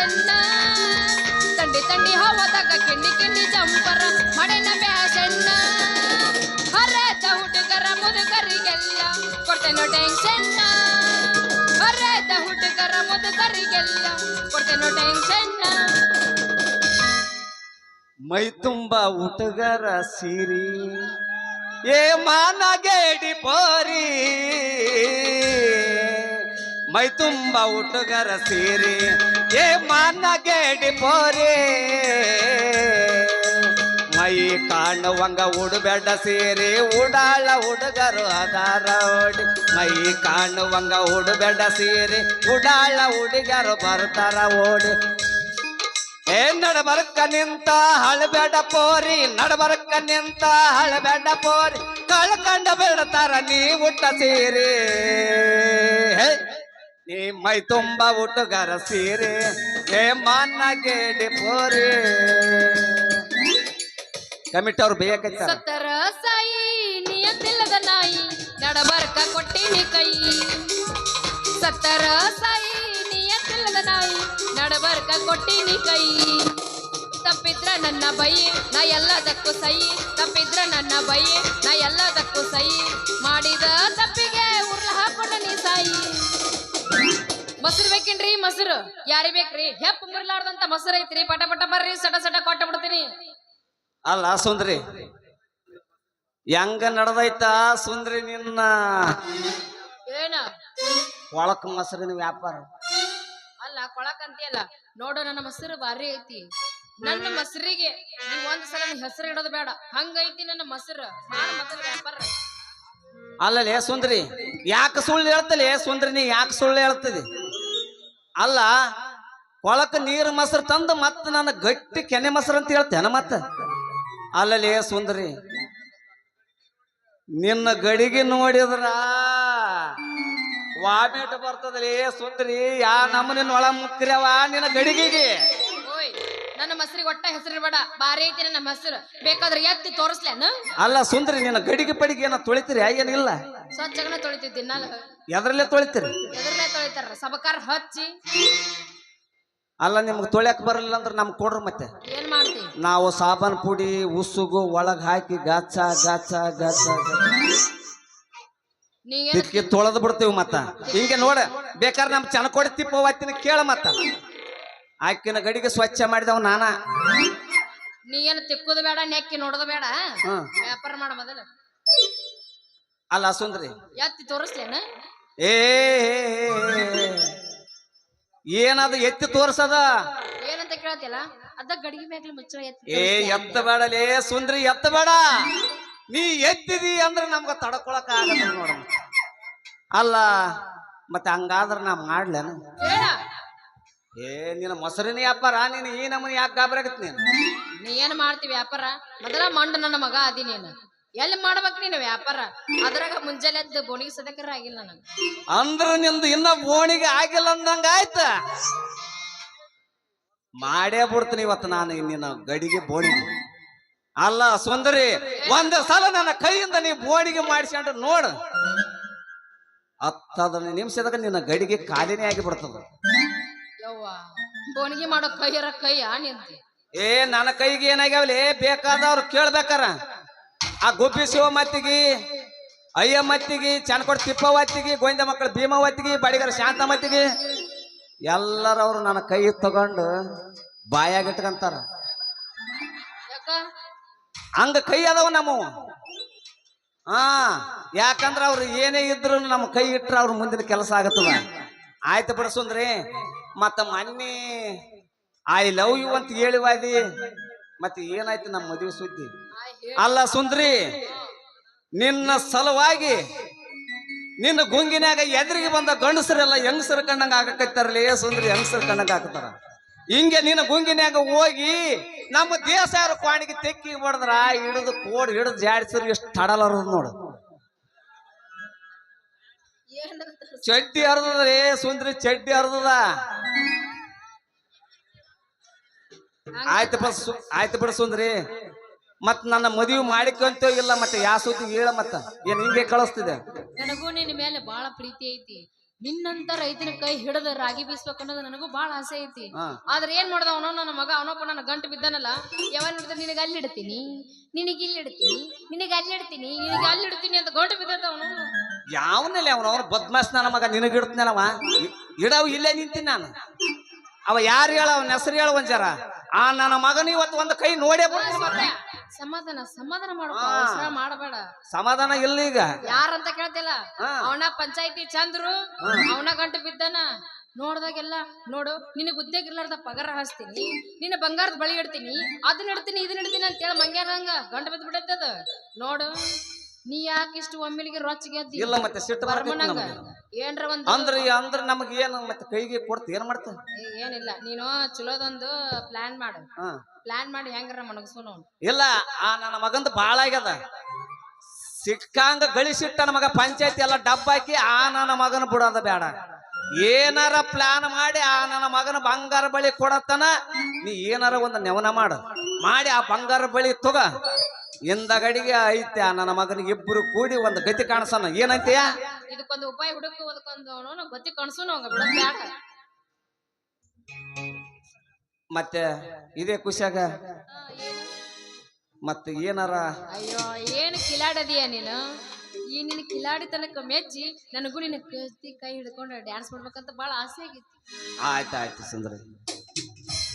Fashion ತಂಡಿ ತಂಡಿ ಹವಾದಾಗ ಕಿಂಡಿ ಕಿಂಡಿ ಜಂಪರ. ಮಡೆನ ಫ್ಯಾಷನ್ ಹರದ ಹುಡುಗರ ಮುದುಕರಿಗೆಲ್ಲ ಕೊಡ್ತೇನೋ ಟೆನ್ಷನ್ ಹರದ ಹುಡುಗರ ಮುದುಕರಿಗೆಲ್ಲ ಕೊಡ್ತೇನೋ ಟೆನ್ಷನ್ ಮೈ ತುಂಬ ಉಟಗರ ಸಿರಿ. ಏ ಮಾನಗೇಡಿ ಪೋರಿ. ಮೈ ತುಂಬ ಉಟಗರ ಸೀರಿ, ಏ ಮಾನಗೇಡಿ ಪೋರಿ. ಮೈ ಕಾಣುವಂಗ ಉಡಬೇಡ ಸೀರಿ, ಉಡಾಳ ಹುಡುಗರು ಅದಾರೋಡಿ ಮೈ ಕಾಣುವಂಗ ಉಡಬೇಡ ಸೀರಿ, ಉಡಾಳ ಹುಡುಗರು ಬರ್ತಾರ ಓಡಿ ಏ ನಡಬರ್ಕ ನಿಂತ ಹಳಬೇಡ ಪೋರಿ, ನಡಬರ್ಕ ನಿಂತ ಹಳಬೇಡ ಪೋರಿ. ಕಳ್ಕಂಡ ಬಿಡ್ತಾರ ನೀ ಊಟ ಸೀರೆ. ನೀ ಮೈ ತುಂಬ ಉಟ್ಟುಗಾರ ಸೀರೆ, ಏ ಮಾನ್ನ ಗೇಡಿ ಪೋರಿ. ಕಮಿಟಿ ಅವ್ರು ಬೇಕೈತಾರ ಸತ್ತರ ಸಾಯಿ, ನಿಯತ್ತಿಲ್ಲದ ನಾಯಿ, ನಡಬರ್ಕ ಕೊಟ್ಟಿನಿ ಕೈ. ಸತ್ತರ ಸಾಯಿ, ನಿಯತ್ತಿಲ್ಲದ ನಾಯಿ, ನಡಬರ್ಕ ಕೊಟ್ಟಿನಿ ಕೈ. ತಪ್ಪಿದ್ರ ನನ್ನ ಬೈ, ನಾ ಎಲ್ಲದಕ್ಕೂ ಸೈ. ತಪ್ಪಿದ್ರ ನನ್ನ ಬೈ, ನಾ ಎಲ್ಲದಕ್ಕೂ ಸೈ. ಮಾಡಿದ ತಪ್ಪಿಗೆ ಉರ್ಲ ಹಾಕೊಂಡ ನೀ ಸಾಯಿ. ಮೊಸರು ಬೇಕೇನ್ರಿ ಮೊಸರು. ಯಾರಿ ಬೇಕ್ರಿ? ಹೆಪ್ಪ ಮುರ್ಲಾರ್ದಂತ ಮೊಸರು ಐತ್ರಿ. ಪಟ ಪಟ ಬರ್ರಿ ಸಟ ಸಟ ಕೊಟ್ಟ ಬಿಡ್ತೀನಿ. ಅಲ್ಲ ಸುಂದ್ರಿ. ಹೆಂಗ ನಡ್ದೈತ ಸುಂದ್ರಿ ನಿನ್ನ? ಏನ? ಕೊಳಕ್ ಮೊಸರಿನ ವ್ಯಾಪಾರ. ಅಲ್ಲ ಕೊಳಕ್ ಅಂತೀಯಲ್ಲ ನೋಡು ನನ್ನ ಮೊಸರು ಭಾರಿ ಐತಿ. ನನ್ನ ಮೊಸರಿಗೆ ನೀವ್ ಒಂದ್ ಸಲ ಹೆಸರು ಇಡೋದು ಬೇಡ. ಹಂಗೈತಿ ನನ್ನ ಮೊಸರು ವ್ಯಾಪಾರ? ಅಲ್ಲಲೇ ಸುಂದ್ರಿ. ಯಾಕೆ ಸುಳ್ಳು ಹೇಳ್ತಲೇ ಸುಂದ್ರಿ ನೀ ಯಾಕೆ ಸುಳ್ಳು ಹೇಳ್ತದೆ? ಅಲ್ಲ ಕೊಳಕ ನೀರು ಮೊಸರು ತಂದು ಮತ್ತೆ ನನ್ನ ಗಟ್ಟಿ ಕೆನೆ ಮೊಸರು ಅಂತ ಹೇಳ್ತೇನೆ ಮತ್ತೆ. ಅಲ್ಲಲೇ ಸುಂದ್ರಿ ನಿನ್ನ ಗಡಿಗೆ ನೋಡಿದ್ರ ವಾಮಿಟ್ ಬರ್ತದಲೇ ಸುಂದ್ರಿ ಯಾ ನಮ್ಮ ನಿನ್ನ ಒಳ ಮುಕ್ಕ್ರವ ನಿನ್ನ ಗಡಿಗೆಗೆ. ನನ್ನ ಮೊಸರಿಗೆ ಒಟ್ಟ ಹೆಸರು ಬೇಡ ಬಾರಿ ಐತಿ ನನ್ನ ಮೊಸರು. ಬೇಕಾದ್ರೆ ಎತ್ತಿ ತೋರಿಸ್ಲೇನು? ಅಲ್ಲ ಸುಂದ್ರಿ ನಿನ್ನ ಗಡಿಗೆ ಪಡಿಗೆ ಏನ ತೊಳಿತೀರಿ? ಏನಿಲ್ಲ. ಸ್ವಚ್ಛಗನ ತೊಳಿತಿದ್ದಿ ನಾನು ಎದ್ರಲ್ಲೇ ತೊಳಿತೀರಿ? ಎದ್ರಲ್ಲೇ ತೊಳಿತಾರ ಸಬಕಾರ ಹಚ್ಚಿ. ಅಲ್ಲ ನಿಮ್ಗೆ ತೊಳ್ಯಾಕ ಬರಲಿಲ್ಲ ಅಂದ್ರೆ ನಮ್ಗೆ ಕೊಡ್ರಿ ಮತ್ತೆ. ಏನ್ ಮಾಡ್ತೀವಿ ನಾವು ಸಾಬನ್ ಪುಡಿ ಉಸುಗು ಒಳಗ್ ಹಾಕಿ ಗಾಚ ಗಾಚ ಗಾಚ ನೀ ಏನ್ ತಿಕ್ಕಿ ತೊಳೆದು ಬಿಡ್ತೀವಿ ಮತ್ತ. ಹಿಂಗೆ ನೋಡ ಬೇಕಾದ್ರೆ ನಮ್ ಚನಕೋಡಿ ತಿಪ್ಪ ಹೋಗ್ತೀನಿ ಕೇಳ ಮತ್ತ. ಆಕಿನ ಗಡಿಗೆ ಸ್ವಚ್ಛ ಮಾಡಿದವ ನಾನ. ನೀ ಏನು ತಿಕ್ಕುದು ಬೇಡ ನೆಕ್ಕಿ ನೋಡೋದು ಬೇಡ ಹ್ಮ್ ವ್ಯಾಪಾರ ಮಾಡ ಮೊದಲು. ಅಲ್ಲ ಸುಂದ್ರಿ. ಎತ್ತಿ ತೋರಿಸ್ಲೇನ? ಏ ಏನದು ಎತ್ತಿ ತೋರ್ಸದ? ಏನಂತ ಕೇಳತ್ತಿಲ್ಲ ಅದ ಗಡಿಗೆ ಮೇಲೆ ಮುಚ್ಚಳ ಎತ್ತಿ ಏ ಎತ್ತ ಬೇಡಲೇ ಸುಂದ್ರಿ ಎತ್ತ ಬೇಡ. ನೀ ಎತ್ತಿದಿ ಅಂದ್ರೆ ನಮ್ಗ ತಡ್ಕೊಳಕ್ ಆಗಲ್ಲ ನೋಡ. ಅಲ್ಲ ಮತ್ತೆ ಹಂಗಾದ್ರೆ ನಾ ಮಾಡ್ಲೇನ? ಏ ನಿನ್ನ ಮೊಸರಿನ ವ್ಯಾಪಾರ ನೀನು ಈ ನಮ್ಮನೆ ಯಾಕೆ ಗಾಬರಾಗತ್ತೆ ನೀನು? ನೀ ಏನ್ ಮಾಡ್ತಿ ವ್ಯಾಪಾರ? ಮೊದಲ ಮಂಡ ನನ್ನ ಮಗ ಅದಿ ನೀನು. ಎಲ್ಲಿ ಮಾಡ್ಬೇಕು ನೀನು ವ್ಯಾಪಾರ? ಅದ್ರಾಗ ಮುಂಜಾನೆ ಎದ್ದು ಬೋಣಿಗೆ ಸದಕರ ಆಗಿಲ್ಲ ನನಗೆ. ಅಂದ್ರ ನಿಂದು ಇನ್ನ ಬೋಣಿಗೆ ಆಗಿಲ್ಲ ಅಂದಂಗ ಆಯ್ತ? ಮಾಡೇ ಬಿಡ್ತೀನಿ ಇವತ್ತು ನಾನು ನಿನ್ನ ಗಡಿಗೆ ಬೋಣಿಗೆ. ಅಲ್ಲ ಸುಂದರಿ ಒಂದ ಸಲ ನನ್ನ ಕೈಯಿಂದ ನೀ ಬೋಣಿಗೆ ಮಾಡಿಸ್ಕೊಂಡ್ರೆ ನೋಡು. ಹತ್ತದ ನಿಮಿಷದಾಗ ನಿನ್ನ ಗಡಿಗೆ ಖಾಲಿನೇ ಆಗಿ ಬಿಡ್ತದ ಯವ್ವ ಬೋಣಿಗೆ ಮಾಡೋ ಕೈಯರ ಕೈಯ ನಿಂತಿ ಏ ನನ್ನ ಕೈಗೆ ಏನಾಗ್ಯಾವಲಿ? ಬೇಕಾದವ್ರು ಕೇಳ್ಬೇಕಾರ? ಆ ಗುಬ್ಬಿ ಶಿವ ಮತ್ತಿಗಿ ಅಯ್ಯ ಮತ್ತಿಗಿ ಚನ್ಕೊಡ್ ತಿಪ್ಪವತ್ತಿಗಿ ಗೋವಿಂದ ಮಕ್ಕಳು ಭೀಮವತ್ತಿಗೆ ಬಡಿಗರ ಶಾಂತ ಮತ್ತಿಗಿ ಎಲ್ಲರವ್ರು ನನ್ನ ಕೈ ತಗೊಂಡು ಬಾಯಾಗ ಇಟ್ಕಂತಾರ. ಯಾಕ? ಹಂಗ ಕೈ ಅದಾವ ನಮ್ಮವು. ಹಾ ಯಾಕಂದ್ರ ಅವ್ರು ಏನೇ ಇದ್ರು ನಮ್ಮ ಕೈ ಇಟ್ರ ಅವ್ರ ಮುಂದಿನ ಕೆಲಸ ಆಗತ್ತದ. ಆಯ್ತು ಬಿಡ ಸುಂದ್ರಿ ಮತ್ತ ಮೊನ್ನೆ ಐ ಲವ್ ಯು ಅಂತ ಹೇಳಿವಾದಿ ಮತ್ತೆ ಏನಾಯ್ತು ನಮ್ಮ ಮದುವೆ ಸುದ್ದಿ? ಅಲ್ಲ ಸುಂದ್ರಿ ನಿನ್ನ ಸಲುವಾಗಿ ನಿನ್ನ ಗುಂಗಿನಾಗ ಎದುರಿಗೆ ಬಂದ ಗಂಡಸರೆಲ್ಲ ಹೆಂಗಸರ ಕಣ್ಣಂಗ ಏ ಸುಂದ್ರಿ ಹೆಂಗಸರ ಕಣ್ಣಂಗ ಹಾಕತ್ತಾರ ಹಿಂಗೆ ನಿನ್ನ ಗುಂಗಿನಾಗ ಹೋಗಿ ನಮ್ಮ ದೇಶ ಯಾರು ಕ್ವಾಣಿಗೆ ತೆಕ್ಕಿ ಬಡದ್ರ ಹಿಡಿದು ಕೋಡ್ ಹಿಡಿದು ಜಾಡಿಸಿದ್ರು ಎಷ್ಟು ತಡಲಾರದು ನೋಡು. ಚಡ್ಡಿ ಚಡ್ಡಿ ಹರಿದ್ರೆ ಸುಂದ್ರಿ ಚಡ್ಡಿ ಹರಿದದ ಆಯ್ತು ಬಸ್ ಆಯ್ತು ಬಿಡ ಸುಂದ್ರಿ. ಮತ್ ನನ್ನ ಮದುವೆ ಮಾಡಿಕೊಂತ ಇಲ್ಲ ಮತ್ತೆ ಯಾ ಸುದ್ದಿ ಹೇಳ ಮತ್ತ? ಏನ್ ಹಿಂಗೆ ಕಳಿಸ್ತಿದೆ ನನಗೂ ನಿನ್ನ ಮೇಲೆ ಬಾಳ ಪ್ರೀತಿ ಐತಿ. ನಿನ್ನಂತ ರೈತನ ಕೈ ಹಿಡದ ರಾಗಿ ಬೀಸ್ಬೇಕು ಅನ್ನೋದು ನನಗೂ ಬಾಳ ಆಸೆ ಐತಿ. ಆದ್ರೆ ಏನ್ ಮಾಡ್ದ ಅವನೋ? ನನ್ನ ಮಗ ಅವನೊಬ್ಬ ನನ್ನ ಗಂಟು ಬಿದ್ದನಲ್ಲ ಯಾವಾಗ ನೋಡಿದ್ರೆ ನಿನಗೆ ಅಲ್ಲಿ ಇಡ್ತೀನಿ? ನಿನಗೆ ಇಲ್ಲಿ ಇಡ್ತೀನಿ? ನಿನಗೆ ಅಲ್ಲಿ ಇಡ್ತೀನಿ? ನಿನಗೆ ಅಲ್ಲಿ ಇಡ್ತೀನಿ ಅಂತ ಗಂಟು ಬಿದ್ದದ ಅವನು? ಯಾವನಲ್ಲಿ ಅವನು? ಅವ್ನು ಬದ್ಮಾಸ್ ನನ್ನ ಮಗ ನಿನಗೆ ಇಡ್ತೀನಲ್ಲವ? ಇಡವ್ ಇಲ್ಲೇ ನಿಂತೀನಿ ನಾನು. ಅವ ಯಾರು ಹೇಳ ಅವನ ಹೆಸರು ಹೇಳ ಒಂಜಾರ ಆ ನನ್ನ ಮಗನ ಇವತ್ತು ಒಂದು ಕೈ ನೋಡೇ ಬರ್ತೀನಿ ಮತ್ತೆ. ಸಮಾಧಾನ ಸಮಾಧಾನ ಮಾಡ್ಕೊ ಹಾ. ಅವಸರ ಮಾಡಬೇಡ. ಸಮಾಧಾನ ಇಲ್ಲ ಈಗ. ಯಾರಂತ ಕೇಳ್ತಿಲ್ಲ? ಹಾ. ಅವನ ಪಂಚಾಯತಿ ಚಂದ್ರು ಅವನ ಗಂಟು ಬಿದ್ದಾನ. ನೋಡ್ದಾಗೆಲ್ಲ ನೋಡು ನಿನಗೆ ಉದ್ಯೋಗ ಇರ್ಲಾರ್ದ ಪಗಾರ ಹಾಸ್ತೀನಿ ನಿನ್ನ ಬಂಗಾರದ ಬಳಿ ಇಡ್ತೀನಿ ಅದನ್ನ ಇಡ್ತೀನಿ ಇದನ್ನ ಇಡ್ತೀನಿ ಅಂತೇಳಿ ಮಂಗ್ಯಾರಂಗ ಗಂಟು ಬಿದ್ದು ಬಿಡತ್ತದ ನೋಡು. ನೀ ಯಾಕೆ ಇಷ್ಟು ಒಮ್ಮಿಲಿಗೆ ರೊಚ್ಚಿಗೆ ಎದ್ದಿ? ಇಲ್ಲ ಮತ್ತೆ ಸಿಟ್ಟು ಬರ್ಮನಂಗ. ನಮಗೆ. ಏನ್ರ ಒಂದು ಅಂದ್ರೆ ಅಂದ್ರೆ ನಮಗೆ ಏನು ಮತ್ತೆ ಕೈಗೆ ಕೊಡ್ತ ಏನ್ ಮಾಡ್ತ? ಏನಿಲ್ಲ. ನೀನು ಚಲೋದೊಂದು ಪ್ಲಾನ್ ಮಾಡು. ಪ್ಲಾನ್ ಮಾಡಿ ಹೆಂಗಾರ ಮನಗಸು ನೋಡು ಇಲ್ಲ ಆ ನನ್ನ ಮಗಂದು ಬಾಳ ಆಗ್ಯದ. ಸಿಕ್ಕಂಗ ಗಳಿಸಿಟ್ಟ ನನ್ನ ಮಗ ಪಂಚಾಯತಿ ಎಲ್ಲ ಡಬ್ ಹಾಕಿ ಆ ನನ್ನ ಮಗನ ಬಿಡೋದ ಬೇಡ ಏನಾರ ಪ್ಲಾನ್ ಮಾಡಿ ಆ ನನ್ನ ಮಗನ ಬಂಗಾರ ಬಳಿ ಕೊಡತನ ನೀ ಏನಾರ ಒಂದು ನೆವನ ಮಾಡು. ಮಾಡಿ ಆ ಬಂಗಾರ ಬಳಿ ತಗ. ಹಿಂದಗಡಿಗೆ ಐತೆ ಆ ನನ್ನ ಮಗನಿಗೆ ಇಬ್ಬರು ಕೂಡಿ ಒಂದು ಗತಿ ಕಾಣಿಸೋಣ. ಏನಂತೀಯ? ಇದಕ್ಕೊಂದು ಉಪಾಯ ಹುಡುಕು ಅದಕ್ಕೊಂದು ಅವನು ಗೊತ್ತಿ ಕಣಸು ಅವಂಗ ಬಿಡೋದ್ ಬ್ಯಾಡ ಮತ್ತೆ ಇದೇ ಖುಷಿಯಾಗ? ಮತ್ತೆ ಏನಾರ? ಅಯ್ಯೋ ಏನು ಕಿಲಾಡದಿಯ ನೀನು? ಈ ನಿನ್ನ ಕಿಲಾಡಿ ತನಕ ಮೆಚ್ಚಿ ನನಗೂ ನಿನ್ನ ಕೈ ಕೈ ಹಿಡ್ಕೊಂಡು ಡ್ಯಾನ್ಸ್ ಮಾಡ್ಬೇಕಂತ ಭಾಳ ಆಸೆ ಆಗೈತಿ ಆಯ್ತು ಆಯ್ತು ಸುಂದರಿ.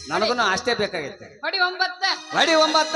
ನನಗೂ ಅಷ್ಟೇ ಬೇಕಾಗೈತೆ ಹೊಡಿ ಒಂಬತ್ತ. ಬಡಿ ಒಂಬತ್ತ.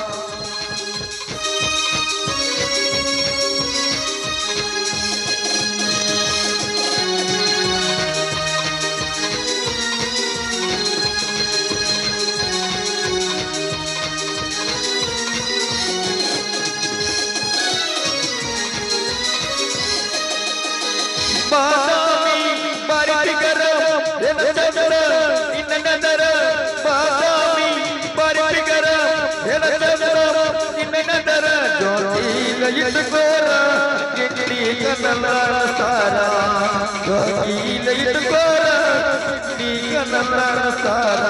ಜ್ಯೋತಿಲ ಇಟ್ಟುಕೋರ ಗಿಡ್ಡಿ ಕನ್ನಡ ಸಾರ ಜ್ಯೋತಿಲ ಇಟ್ಟುಕೋರ ಗಿಡ್ಡಿ ಕನ್ನಡ ಸಾರ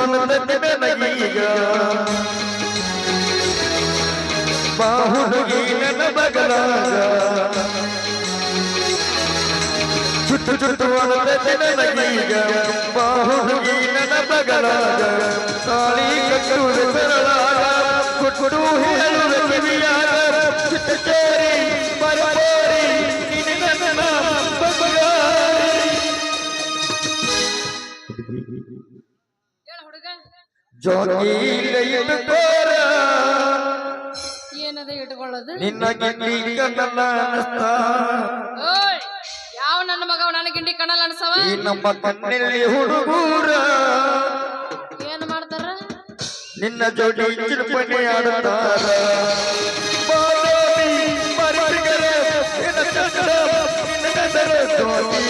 ಚುಚ್ಚು ಚುಚ್ಚು ಅನ್ನದ ನನಗೀಗ ಬಾಹುಡುಗಿ ನನ್ನ ಬಗಲಾಗ ಚುಟ್ಟು ಚುಟ್ಟು ಅನ್ನದ ನನಗೀಗ ಬಾಹುಡುಗಿ ನನ್ನ ಬಗಲಾಗ ತಾಳಿ ಕಟ್ಟುವುದು ಬೆರಳಾಗ ಕೊಟ್ಟು ಹೇಳುವ ಕಿವಿಯಾಗ ಚಿತ್ತ ಚೋರಿ ಬರಬೋರಿ ನಿನ್ನ ನನ್ನ ಬಗಲಾರಿ ಏನದ ಇಟ್ಕೊಳ್ಳೋದು? ನಿನ್ನ ಗಿಂಡಿ ಓಯ್ ಯಾವ ನನ್ನ ಮಗ ನನ್ನ ಗಿಂಡಿ ಕಣಲ್ ಅನ್ಸವ? ನಮ್ಮ ಕಣ್ಣಲ್ಲಿ ಹುಡುಗೂರ. ಏನ್ ಮಾಡ್ತಾರ? ನಿನ್ನ ಜೋಡಿ ಚಿರುಪಣಿ ಆಡುತ್ತಾರ. ಬಾದಾಮಿ ಮರಿಗರ ನಿನ್ನ ಚಂದ್ರ ನಿನ್ನ ನದರ ಜೋಗಿಲ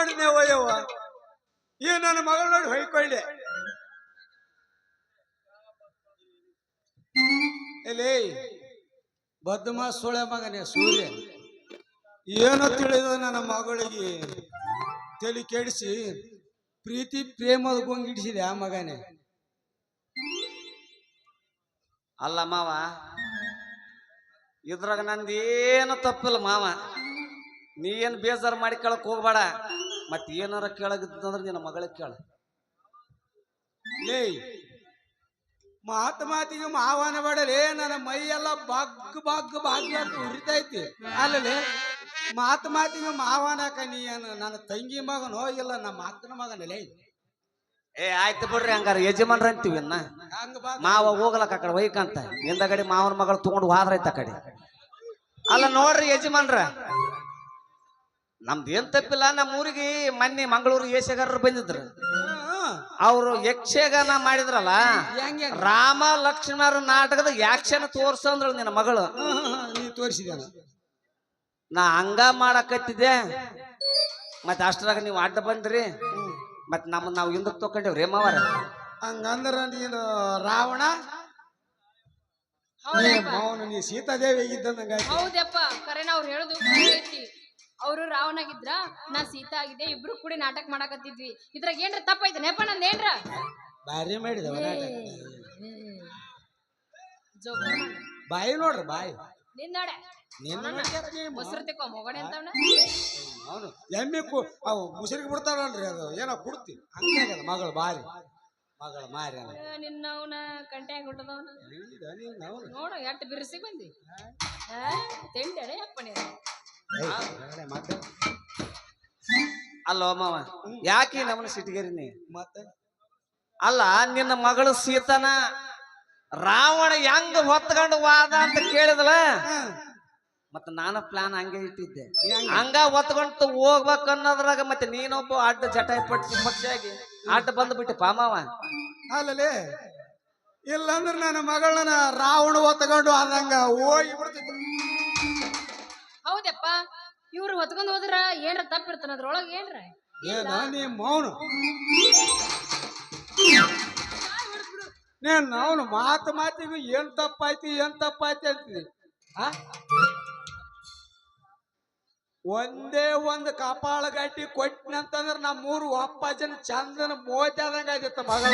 ನೋಡಿದೆ ಓಯವ್ವ ಈ ನನ್ನ ಮಗಳ ನೋಡಿ ಹೊಯ್ಕೊಳ್ಳೆ. ಲೇಯ್ ಬದ್ಮ ಸೊಳೆ ಮಗನೇ ಸೂರ್ಯ. ಏನೋ ತಿಳಿದ ನನ್ನ ಮಗಳಿಗೆ? ತಲೆ ಕೆಡಿಸಿ ಪ್ರೀತಿ ಪ್ರೇಮದ ಗೊಂಗಿಡಿಸಿದೆ ಆ ಮಗನೇ. ಅಲ್ಲ ಮಾವ ಇದ್ರಾಗ ನಂದೇನು ತಪ್ಪಿಲ್ಲ ಮಾವ. ನೀ ಏನು ಬೇಜಾರು ಮಾಡಿ ಕಳಕ್ ಹೋಗ್ಬೇಡ. ಮತ್ತೆ ಏನಾರ ಕೇಳಾಗಿತ್ತಂದ್ರೆ ನಿನ್ನ ಮಗಳ ಕೇಳ. ಲೇ ಮಾತು ಮಾತಿಗೆ ಮಾವನ ಬಡಲೇ ನನ್ನ ಮೈಯೆಲ್ಲ ಬಗ್ ಬಗ್ ಬಾಗ್ಯ ಅಂತ ಉರಿತೈತಿ. ಅಲ್ಲಲೇ ಮಾತು ಮಾತಿಗೆ ಮಾವನಾಕ ನೀ ಏನು ನನ್ನ ತಂಗಿ ಮಗನೋ ಇಲ್ಲ ನಮ್ಮ ಅಕ್ಕನ ಮಗನಲ್ಲೇ? ಏ ಆಯ್ತು ಬಿಡ್ರಿ ಹಂಗಾರ ಯಜಮಾನ್ರ ಅಂತೀವಿ ಇನ್ನ. ಮಾವ ಹೋಗ್ಲಕ್ಕ ಆ ಕಡೆ ಒಯ್ಕಂತ. ಹಿಂದಗಡೆ ಮಾವನ ಮಗಳು ತಗೊಂಡು ಹೋದ್ರೈತ ಆ ಕಡೆ. ಅಲ್ಲ ನೋಡ್ರಿ ಯಜಮಾನ್ರ. ನಮ್ದು ಏನ್ ತಪ್ಪಿಲ್ಲ ನಮ್ಮ ಊರಿಗೆ ಮೊನ್ನೆ ಮಂಗಳೂರು ಯಕ್ಷಗಾರರು ಬಂದಿದ್ರು. ಅವರು ಯಕ್ಷಗಾನ ಮಾಡಿದ್ರಲ್ಲ ಹೆಂಗೆ ರಾಮ ಲಕ್ಷ್ಮಣರ ನಾಟಕದ ಯಾಕ್ಷನ ತೋರ್ಸಂದ್ರು ನಿನ್ನ ಮಗಳು. ನೀ ತೋರಿಸಿದ ನಾ ಹಂಗ ಮಾಡಕತ್ತಿದ್ದೆ. ಮತ್ತೆ ಅಷ್ಟರಾಗ ನೀವು ಅಡ್ಡ ಬಂದ್ರಿ. ಮತ್ತೆ ನಮ್ಮ ನಾವು ಹಿಂದಕ್ಕೆ ತಕೊಂಡೇವ್ರಿ ರೇಮಾವರ ಹಂಗಂದ್ರ ನೀನು ರಾವಣ ನೀ ಹೌದಪ್ಪ ಮೌನ ನೀ ಸೀತಾದೇವಿ ಇದ್ದಂಗ ಹೌದಪ್ಪ. ಕರೆನ ಅವ್ರು ಹೇಳುದು ಅವರು ರಾವಣಾಗಿದ್ರ ನಾ ಸೀತಾ ಆಗಿದ್ದೆ ಇಬ್ರು ಕೂಡಿ ನಾಟಕ ಮಾಡಕತ್ತಿದ್ವಿ. ಇದ್ರಾಗ ಏನ್ರ ತಪ್ಪಾಯ್ತು ನೆಪ ನಂದ ಏನ್ರ? ಬಾರಿ ಮಾಡಿದವ ಬಾಯಿ ನೋಡ್ರಿ ಬಾಯಿ. ನಿನ್ ನೋಡೆ. ನಿನ್ನ ನೋಡ್ಯಾರ ನೀ ಮ- ಮೊಸರು ತಿಕ್ಕೋ ಮೊಗಣೆ ಅಂತವ್ನ ಅವನು ಎಮ್ಮೆ ಕು ಅವು ಮುಸುರಿಗೆ ಬಿಡ್ತಾವಲ್ರಿ ಅದು ಏನೋ ಕುಡ್ತಿ. ಹಂಗಾಗದ ಮಗಳು ಬಾರಿ. ಮಗಳ ಮಾರಿ ನಿನ್ನವನ ಕಂಟ್ಯಾಗ ಹುಟ್ಟದವನ. ನೋಡು ಎಟ್ಟು ಬಿರಸಿ ಬಂದಿ. ತಿಂಡಿ ಅಪ್ಪ ನೀನು. ಅಲ್ಲೋ ಮಾವ ಯಾಕೆ ನಮ್ಮನ್ನ ಸಿಟಿಗೇರಿ ನೀ? ಮತ್ತೆ ಅಲ್ಲ ನಿನ್ನ ಮಗಳು ಸೀತನ ರಾವಣ ಹೆಂಗ ಹೊತ್ಕೊಂಡು ವಾದ ಅಂತ ಕೇಳಿದ್ಲ? ಮತ್ತ ನಾನು ಪ್ಲಾನ್ ಹಂಗೆ ಇಟ್ಟಿದ್ದೆ. ಹಂಗ. ಹೊತ್ಕೊಂತ ಹೋಗ್ಬೇಕು ಅನ್ನೋದ್ರಾಗ ಮತ್ತೆ ನೀನೊಬ್ಬ ಅಡ್ಡ ಜಟಾಯಿ ಪಟ್ಟಿ ಪಕ್ಷಿಯಾಗಿ ಅಡ್ಡ ಬಂದ್ಬಿಟ್ಟೆ ಪಾಮಾವ ಅಲ್ಲಲೇ ಇಲ್ಲಂದ್ರೆ ನನ್ನ ಮಗಳನ್ನ ರಾವಣ ಹೊತ್ಕೊಂಡು ಆದಂಗ ಹೋಗಿ ಬಿಡ್ತಿದ್ರು ಇವ್ರು ಹೊತ್ಕೊಂಡು ಹೋದ್ರ ಏನ್ರ ತಪ್ಪಿರ್ತಾನ ಅದ್ರೊಳಗ ಏನ್ರ? ಏ ನಾನೇ ಮೌನು? ನೀನ್ ಅವನು ಮಾತು ಮಾತಿಗೂ ಏನ್ ತಪ್ಪಾಯ್ತಿ ಏನ್ ತಪ್ಪಾಯ್ತಿ ಅಂತೀನಿ ಆ? ಒಂದೇ ಒಂದು ಕಪಾಳ ಗಟ್ಟಿ ಕೊಟ್ಟಿನಂತಂದ್ರ ನಮ್ಮೂರು ಅಪ್ಪಾಜನ ಚಂದನ ಮೋತಿ ಆದಂಗ ಆಗಿತ್ತ ಮಗಳ.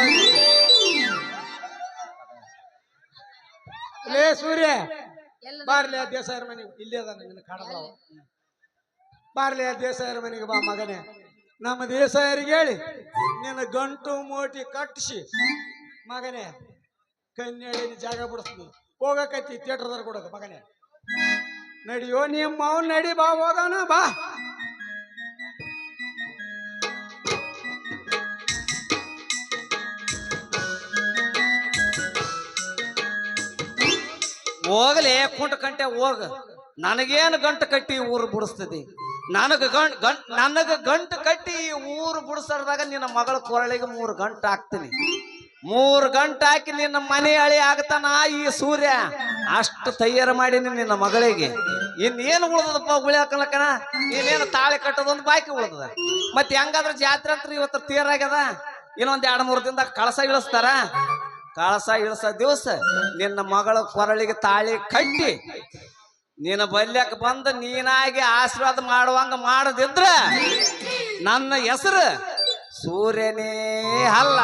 ಲೇ ಸೂರ್ಯ ಬಾರ್ಲಿ ದೇಸಾಯರ ಮನೆಗೆ ಇಲ್ಲೇ ಅದ ನಿನ್ನ ಕಾಡಲ್ಲ ಬಾರ್ಲಿ ದೇಸಾಯರ ಮನೆಗೆ ಬಾ ಮಗನೇ. ನಮ್ಮ ದೇಸಾಯರಿಗೆ ಹೇಳಿ, ನಿನ್ನ ಗಂಟು ಮೋಟಿ ಕಟ್ಟಿಸಿ. ಮಗನೇ ಕನ್ನೇಳಿ ಜಾಗ ಬಿಡಿಸ್ತೀನಿ. ಹೋಗಕತ್ತಿ ಥಿಯೇಟರ್ದಾರ ಕೊಡೋದು, ಮಗನೇ. ನಡಿಯೋ ನಿಮ್ಮ ಅವ್ನು ನಡಿ ಬಾ, ಹೋಗೋಣ, ಬಾ. ಹೋಗಲಿ ಕುಂಟ ಕಂಟೆ ಹೋಗ. ನನಗೇನು ಗಂಟು ಕಟ್ಟಿ ಊರು ಬಿಡಿಸ್ತದಿ? ನನಗ ಗಂಟ್ ಗಂಟ್, ನನಗ ಗಂಟ್ ಕಟ್ಟಿ ಊರು ಬುಡ್ಸರ್ದಾಗ ನಿನ್ನ ಮಗಳ ಕೊರಳಿಗೆ ಮೂರು ಗಂಟು ಹಾಕ್ತೀನಿ. ಮೂರು ಗಂಟು ಹಾಕಿ ನಿನ್ನ ಮನೆ ಅಳಿ ಆಗತನ ಈ ಸೂರ್ಯ. ಅಷ್ಟು ತಯಾರು ಮಾಡೀನಿ ನಿನ್ನ ಮಗಳಿಗೆ. ಇನ್ನೇನು ಉಳ್ದದಪ್ಪ ಉಳಿಯಾಕಲಕನ ಇನ್ನೇನು ತಾಳಿ ಕಟ್ಟೋದೊಂದು ಬಾಕಿ ಉಳ್ದದ. ಮತ್ತೆ ಹೆಂಗಾದ್ರೆ ಜಾತ್ರೆ ಅಂತ ಇವತ್ತು ಆಗ್ಯದ? ಇನ್ನೊಂದ್ ಎರಡು ಮೂರು ದಿನದಾಗ ಕಳಸ ಇಳಿಸ್ತಾರ? ಕಳಸ ಇಳಿಸ ದಿವಸ ನಿನ್ನ ಮಗಳ ಕೊರಳಿಗೆ ತಾಳಿ ಕಟ್ಟಿ ನಿನ್ನ ಬಲ್ಯಕ್ ಬಂದು ನೀನಾಗಿ ಆಶೀರ್ವಾದ ಮಾಡುವಂಗ ಮಾಡದಿದ್ರ ನನ್ನ ಹೆಸರು ಸೂರ್ಯನೇ ಅಲ್ಲ.